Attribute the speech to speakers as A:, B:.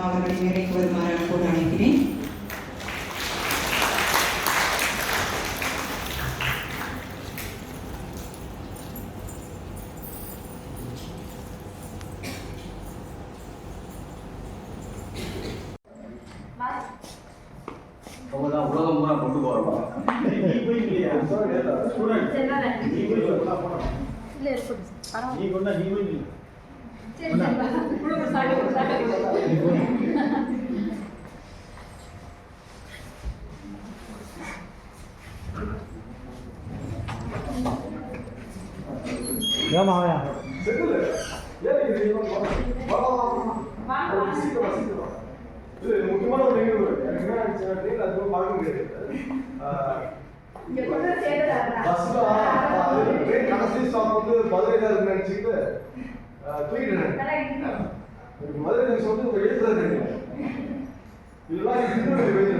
A: அவர்களை மேடைக்கு வருமாறு அன்போடு அழைக்கிறேன்.
B: உலகம் பூரா கொண்டு
C: நீ கொண்டா நீ போய் இல்லை
D: சரி சரி
C: நீ போய் ஏமா ஆயா
E: முக்கியமான ஒரு நிகழ்வு என்ன ஆச்சுன்னா அது போய் பார்க்க முடியாது
D: இங்க கொண்டு வந்து சேர்த்துட்டாங்க.
E: பஸ்ல ட்ரெயின் கடைசி ஸ்டாப் வந்து மதுரையில இருக்குன்னு நினைச்சுக்கிட்டு தூக்கிட்டேன்
D: நல்லா இருக்கு.
E: மதுரை நீங்க சொல்லி உங்க எழுத்துல இருக்கீங்க இதெல்லாம் திருநெல்வேலி எழுதுறேன்